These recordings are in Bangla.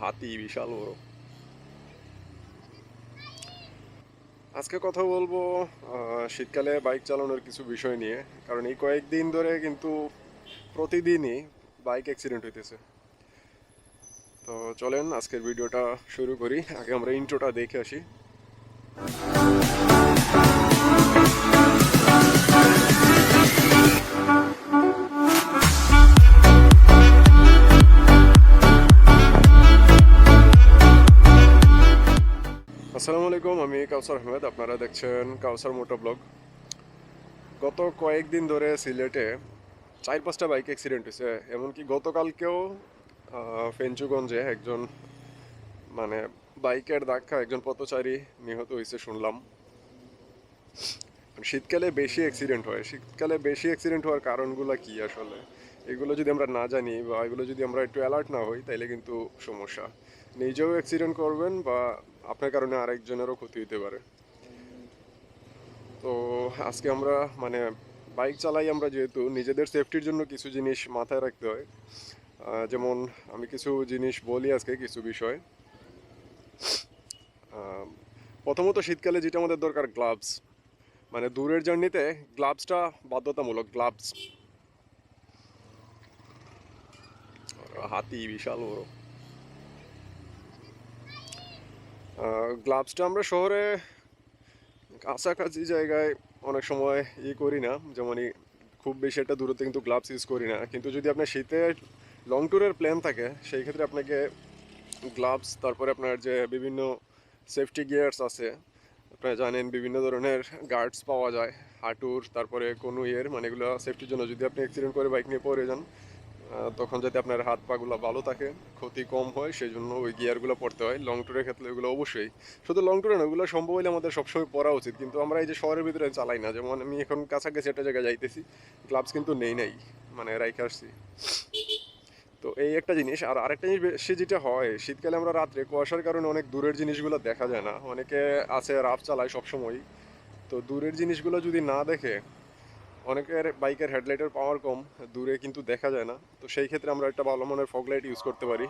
হাতি, বিশাল বড়। আজকে কথা বলব শীতকালে বাইক চালানোর কিছু বিষয় নিয়ে। কারণ এই কয়েকদিন ধরে কিন্তু প্রতিদিনই বাইক অ্যাক্সিডেন্ট হইতেছে। তো চলেন, আজকের ভিডিওটা শুরু করি। আগে আমরা ইন্ট্রোটা দেখে আসি। কাউসার আহমেদ, আপনারা দেখছেন কাউসার মোটো ব্লগ। গত কয়েকদিন ধরে সিলেটে চার পাঁচটা বাইক অ্যাক্সিডেন্ট হয়েছে, এমনকি গতকালকেও ফেঞ্চুগঞ্জে একজন মানে বাইকের ধাক্কা একজন পথচারী নিহত হয়েছে শুনলাম। শীতকালে বেশি অ্যাক্সিডেন্ট হয়। শীতকালে বেশি অ্যাক্সিডেন্ট হওয়ার কারণগুলো কি আসলে? এগুলো যদি আমরা না জানি বা এগুলো যদি আমরা একটু অ্যালার্ট না হই তাহলে কিন্তু সমস্যা। নিজেও অ্যাক্সিডেন্ট করবেন বা আপনার কারণে আরেকজনেরও ক্ষতি হতে পারে। তো আজকে আমরা মানে বাইক চালাই আমরা যেহেতু, নিজেদের সেফটির জন্য কিছু জিনিস মাথায় রাখতে হয়। যেমন আমি কিছু জিনিস বলি আজকে, কিছু বিষয়। প্রথমত শীতকালে যেটা আমাদের দরকার গ্লাভস মানে দূরের জার্নিতে গ্লাভসটা বাধ্যতামূলক গ্লাভস হাতি বিশাল বড়। গ্লাভসটা আমরা শহরে কাছাকাছি জায়গায় অনেক সময় ই করি না। যেমন খুব বেশি একটা দূরত্বে কিন্তু গ্লাভস ইউজ করি না। কিন্তু যদি আপনার শীতে লং ট্যুরের প্ল্যান থাকে, সেই ক্ষেত্রে আপনাকে গ্লাভস তারপরে আপনার যে বিভিন্ন সেফটি গিয়ার্স আছে, আপনারা জানেন বিভিন্ন ধরনের গার্ডস পাওয়া যায়, হাঁটুর, তারপরে কোনো ইয়ের মানে এগুলো সেফটির জন্য। যদি আপনি অ্যাক্সিডেন্ট করে বাইক নিয়ে পড়ে যান তখন যাতে আপনার হাত পাগুলো ভালো থাকে, ক্ষতি কম হয় সেই জন্য ওই গিয়ারগুলো পড়তে হয়। লং ট্যুরের ক্ষেত্রে ওগুলো অবশ্যই। শুধু লং ট্যুরে না, ওগুলো সম্ভব হলে আমাদের সবসময় পরা উচিত। কিন্তু আমরা এই যে শহরের ভিতরে চালাই না, যেমন আমি এখন কাছাকাছি একটা জায়গায় যাইতেছি গ্লাভস কিন্তু নেই নাই মানে রাইখে আসছি তো এই একটা জিনিস, আর আরেকটা জিনিস বেশি যেটা হয়, শীতকালে আমরা রাত্রে কুয়াশার কারণে অনেক দূরের জিনিসগুলো দেখা যায় না। অনেকে আছে রাফ চালায় সবসময় তো দূরের জিনিসগুলো যদি না দেখে অনেকের বাইকের হেডলাইটের পাওয়ার কম, দূরে কিন্তু দেখা যায় না। তো সেই ক্ষেত্রে আমরা একটা ভালো মানের ফগ লাইট ইউজ করতে পারি।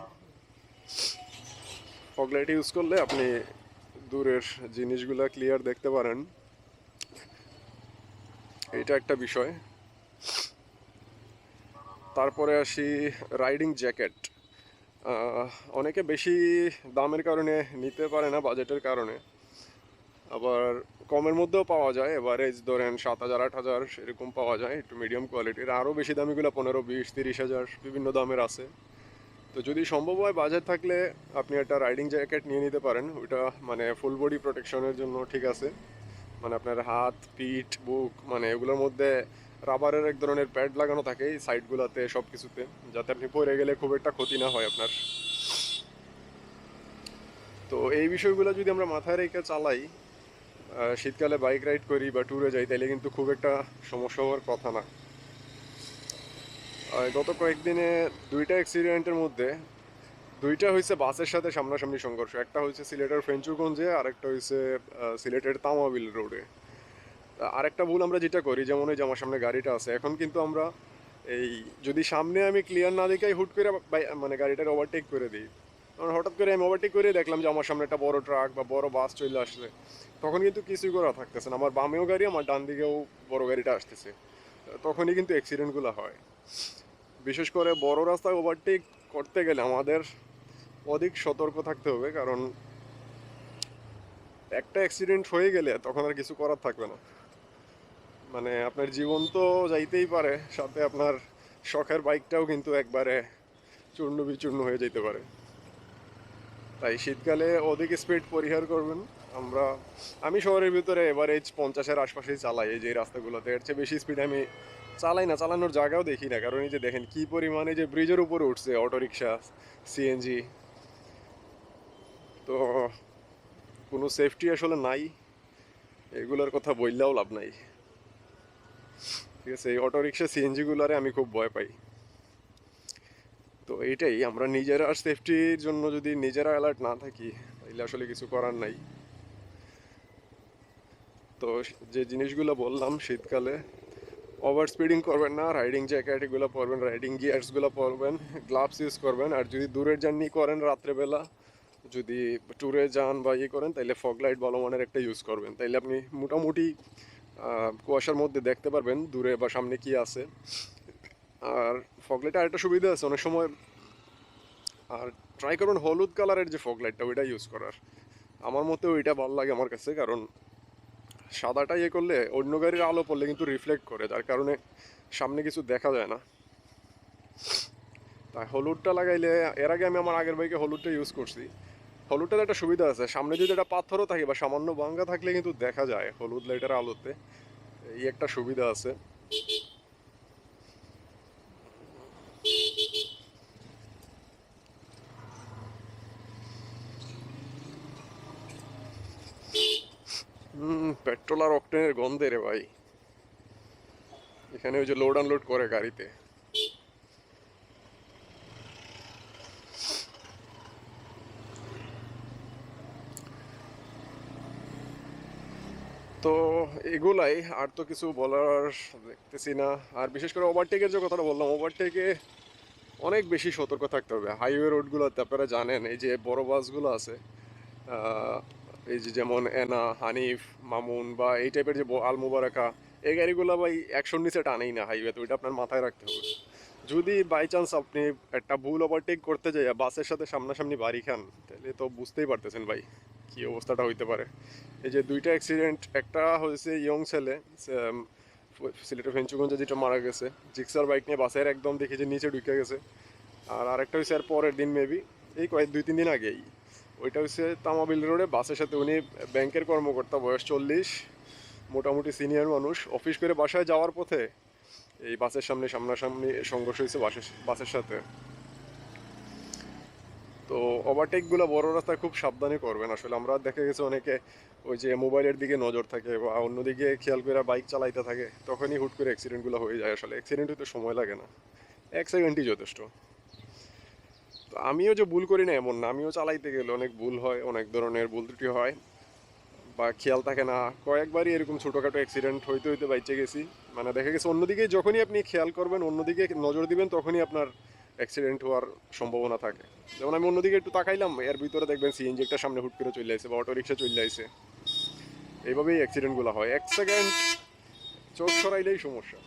ফগ লাইট ইউজ করলে আপনি দূরের জিনিসগুলো ক্লিয়ার দেখতে পারেন। এটা একটা বিষয়। তারপরে আসি রাইডিং জ্যাকেট অনেকে বেশি দামের কারণে নিতে পারে না বাজেটের কারণে। আবার কমের মধ্যেও পাওয়া যায় এভারেজ ধরেন সাত হাজার, আট হাজার এরকম পাওয়া যায় একটু মিডিয়াম কোয়ালিটির আরও বেশি দামিগুলো পনেরো, বিশ, তিরিশ হাজার বিভিন্ন দামের আছে। তো যদি সম্ভব হয় বাজার থাকলে আপনি একটা রাইডিং জ্যাকেট নিয়ে নিতে পারেন। ওইটা মানে ফুল বডি প্রোটেকশনের জন্য ঠিক আছে। মানে আপনার হাত পিঠ বুক মানে এগুলোর মধ্যে রাবারের এক ধরনের প্যাড লাগানো থাকে এই সাইডগুলোতে সব কিছুতে যাতে আপনি পরে গেলে খুব একটা ক্ষতি না হয় আপনার। তো এই বিষয়গুলো যদি আমরা মাথায় রেখে চালাই শীতকালে বাইক রাইড করি বা ট্যুরে যাই তাহলে কিন্তু খুব একটা সমস্যা হওয়ার কথা না। গত কয়েকদিনে দুইটা অ্যাক্সিডেন্টের মধ্যে, দুইটা হয়েছে বাসের সাথে সামনাসামনি সংঘর্ষ। একটা হয়েছে সিলেটের ফেঞ্চুগঞ্জে আর একটা হয়েছে সিলেটের তামাবিল রোডে আরেকটা ভুল আমরা যেটা করি, যেমন ওই যে আমার সামনে গাড়িটা আছে, এখন কিন্তু আমরা এই যদি সামনে আমি ক্লিয়ার না দেখাই, হুট করে মানে গাড়িটাকে ওভারটেক করে দিই। কারণ হঠাৎ করে আমি ওভারটেক করে দেখলাম যে আমার সামনে একটা বড় ট্রাক বা বড় বাস চলে আসলে তখন কিন্তু কিছুই করা থাকতেছে না। আমার বামেও গাড়ি, আমার ডান দিকেও বড় গাড়িটা আসতেছে। তখনই কিন্তু অ্যাক্সিডেন্টগুলো হয়। বিশেষ করে বড় রাস্তায় ওভারটেক করতে গেলে আমাদের অধিক সতর্ক থাকতে হবে কারণ একটা অ্যাক্সিডেন্ট হয়ে গেলে তখন আর কিছু করার থাকবে না। মানে আপনার জীবন তো যাইতেই পারে, সাথে আপনার শখের বাইকটাও কিন্তু একবারে চূর্ণ বিচূর্ণ হয়ে যেতে পারে। তাই শীতকালে অধিক স্পিড পরিহার করবেন। আমরা, আমি শহরের ভিতরে এভারেজ পঞ্চাশের আশপাশেই চালাই এই যে রাস্তাগুলোতে। এর চেয়ে বেশি স্পিড আমি চালাই না, চালানোর জায়গাও দেখি না। কারণ এই যে দেখেন কি পরিমাণে যে ব্রিজের উপরে উঠছে অটোরিকশা সিএনজি তো কোনো সেফটি আসলে নাই। এগুলোর কথা বললেও লাভ নাই। ঠিক আছে, এই অটোরিকশা সিএনজিগুলোরে আমি খুব ভয় পাই। তো এইটাই আমরা নিজেরা সেফটির জন্য যদি নিজেরা অ্যালার্ট না থাকি, তাহলে আসলে কিছু করার নাই। তো যে জিনিসগুলো বললাম শীতকালে ওভার স্পিডিং করবেন না রাইডিং জ্যাকেট এগুলো পরবেন রাইডিং গিয়ার্সগুলো পরবেন গ্লাভস ইউজ করবেন, আর যদি দূরের জার্নি করেন রাত্রেবেলা, যদি ট্যুরে যান বা ইয়ে করেন, তাহলে ফগ লাইট মানের একটা ইউজ করবেন। তাইলে আপনি মোটামুটি কুয়াশার মধ্যে দেখতে পারবেন দূরে বা সামনে কি আছে। আর ফগলাইটে আরেকটা সুবিধা আছে, অনেক সময় আর ট্রাই করুন হলুদ কালারের যে ফগলাইটটা ওইটা ইউজ করার। আমার মতে ওইটা ভালো লাগে আমার কাছে, কারণ সাদাটা ইয়ে করলে অন্য গাড়ির আলো পড়লে কিন্তু রিফ্লেক্ট করে, যার কারণে সামনে কিছু দেখা যায় না। তাই হলুদটা লাগাইলে, এর আগে আমি আমার আগের বাইকে হলুদটা ইউজ করছি। হলুদটার একটা সুবিধা আছে, সামনে যদি একটা পাথরও থাকে বা সামান্য বাঙ্গা থাকলে কিন্তু দেখা যায় হলুদ লাইটের আলোতে। এই একটা সুবিধা আছে। আর অকটেনের গন্ধে রে ভাই। এখানে ওই যে লোড আনলোড করে গাড়িতে। তো এগুলাই, আর তো কিছু বলার দেখতেছি না। আর বিশেষ করে ওভারটেকের যে কথাটা বললাম ওভারটেকে অনেক বেশি সতর্ক থাকতে হবে। হাইওয়ে রোডগুলোতে আপনারা জানেন, এই যে বড় বাসগুলো আছে এই যে যেমন এনা হানিফ, মামুন বা এই টাইপের যে আল মুবারাকা, এই গাড়িগুলো ভাই একশোর নিচে টানেই না হাইওয়েতে ওইটা আপনার মাথায় রাখতে হবে। যদি বাই চান্স আপনি একটা ভুল ওভারটেক করতে যাই বাসের সাথে সামনাসামনি বাড়ি খান, তাহলে তো বুঝতেই পারতেছেন ভাই কি অবস্থাটা হইতে পারে। এই যে দুইটা অ্যাক্সিডেন্ট একটা হয়েছে ইয়ং ছেলে সিলেটের ফেঞ্চুগঞ্জে যেটা মারা গেছে, জিক্সার বাইক নিয়ে বাসের একদম দেখি যে নিচে ঢুকে গেছে। আর আরেকটা হয়েছে আর পরের দিন মেবি এই কয়েক দুই তিন দিন আগেই। ওইটা হচ্ছে তামাবিল রোডে, বাসের সাথে উনি ব্যাংকের কর্মকর্তা, বয়স চল্লিশ, মোটামুটি সিনিয়র মানুষ। অফিস করে বাসায় যাওয়ার পথে এই বাসের সামনে সামনাসামনি সংঘর্ষ হয়েছে বাসের বাসের সাথে। তো ওভারটেকগুলো বড় রাস্তায় খুব সাবধানে করবেন। আসলে আমরা দেখা গেছে অনেকে ওই যে মোবাইলের দিকে নজর থাকে বা অন্যদিকে খেয়াল করে বাইক চালাইতে থাকে, তখনই হুট করে অ্যাক্সিডেন্টগুলো হয়ে যায়। আসলে অ্যাক্সিডেন্ট হতে সময় লাগে না। এক সেকেন্ডই যথেষ্ট। তো আমিও যে ভুল করি না এমন না, আমিও চালাইতে গেলে অনেক ভুল হয়, অনেক ধরনের ভুল ত্রুটি হয় বা খেয়াল থাকে না। কয়েকবারই এরকম ছোটোখাটো অ্যাক্সিডেন্ট হইতে হইতে বাইচে গেছি। মানে দেখা গেছে অন্যদিকে যখনই আপনি খেয়াল করবেন, অন্যদিকে নজর দিবেন, তখনই আপনার অ্যাক্সিডেন্ট হওয়ার সম্ভাবনা থাকে। যেমন আমি অন্যদিকে একটু তাকাইলাম, এর ভিতরে দেখবেন সিএনজি একটা সামনে হুট করে চলে আসে বা অটো রিক্সা চলে আসে। এইভাবেই অ্যাক্সিডেন্টগুলো হয়। এক সেকেন্ড চোখ সরাইলেই সমস্যা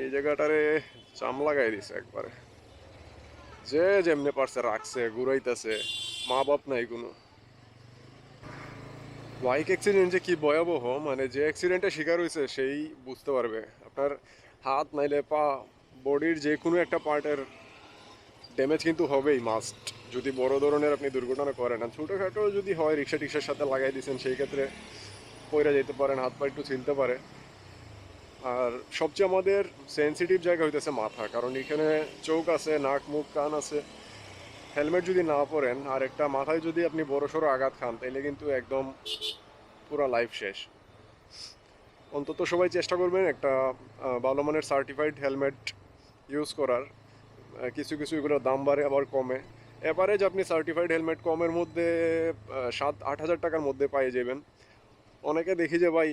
এই জায়গাটারে চাম লাগাই দিছে একবারে। যে যেমনে পারছে রাখছে, ঘুরাইতেছে মা বাপ নাই কোনো। বাইক অ্যাক্সিডেন্ট যে কি ভয়াবহ মানে যে অ্যাক্সিডেন্টে শিকার হয়েছে সেই বুঝতে পারবে। আপনার হাত নাইলে পা, বডির যে কোনো একটা পার্টের ড্যামেজ কিন্তু হবেই মাস্ট যদি বড় ধরনের আপনি দুর্ঘটনা করেন। আর ছোটোখাটো যদি হয় রিক্সা টিক্সার সাথে লাগাই দিয়েছেন সেই ক্ষেত্রে পয়রা যেতে পারেন হাত পা একটু ছিলতে পারে। আর সবচেয়ে আমাদের সেন্সিটিভ জায়গা হইতেছে মাথা, কারণ এখানে চোখ আছে, নাক, মুখ, কান আছে। হেলমেট যদি না পরেন, আর একটা মাথায় যদি আপনি বড় সড়ো আঘাত খান তাহলে কিন্তু একদম পুরো লাইফ শেষ। অন্তত সবাই চেষ্টা করবেন একটা ভালো মানের সার্টিফাইড হেলমেট ইউজ করার। কিছু কিছু এগুলোর দাম বাড়ে, আবার কমে। এভারেজ আপনি সার্টিফাইড হেলমেট কমের মধ্যে সাত, আট হাজার টাকার মধ্যে পেয়ে যাবেন। অনেকে দেখি যে ভাই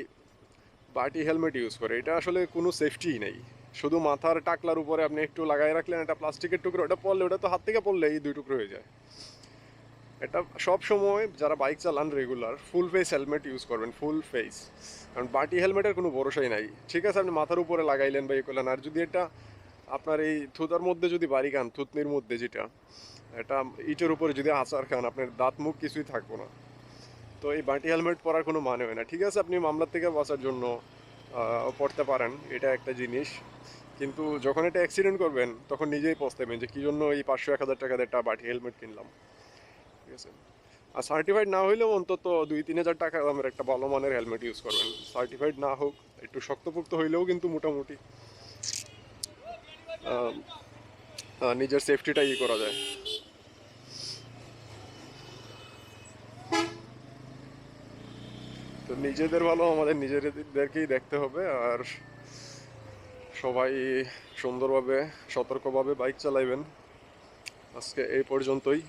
বাটি হেলমেট ইউজ করে, এটা আসলে কোনো সেফটিই নেই। শুধু মাথার টাকলার উপরে আপনি একটু লাগাই রাখলেন একটা প্লাস্টিকের টুকরো ওটা পড়লে, ওটা তো হাত থেকে পড়লে এই দুই টুকরো হয়ে যায়। এটা সব সময় যারা বাইক চালান regular full face helmet use করবেন ফুল ফেস কারণ বাটি হেলমেটের কোনো ভরসাই নাই। ঠিক আছে, আপনি মাথার উপরে লাগাইলেন বা ইয়ে করলেন, আর যদি এটা আপনার এই থুতার মধ্যে যদি বাড়ি খান, থুতনির মধ্যে যেটা, এটা ইটের উপরে যদি আচার খান, আপনার দাঁত মুখ কিছুই থাকব না। তো এই বাটি হেলমেট পরার কোনো মানে হয় না। ঠিক আছে, আপনি মামলার থেকে বাঁচার জন্য পড়তে পারেন, এটা একটা জিনিস। কিন্তু যখন এটা অ্যাক্সিডেন্ট করবেন, তখন নিজেই পস্তাবেন যে কী জন্য এই পাঁচশো এক হাজার টাকা একটা বাটি হেলমেট কিনলাম। ঠিক আছে? আর সার্টিফাইড না হইলেও অন্তত দুই, তিন হাজার টাকা দামের একটা ভালো মানের হেলমেট ইউজ করবেন। সার্টিফাইড না হোক, একটু শক্তপোক্ত হইলেও কিন্তু মোটামুটি নিজের সেফটিটা ইয়ে করা যায়। নিজেদের ভালো, আমাদের নিজেদেরকেই দেখতে হবে। আর সবাই সুন্দরভাবে, সতর্কভাবে বাইক চালাইবেন। আজকে এই পর্যন্তই।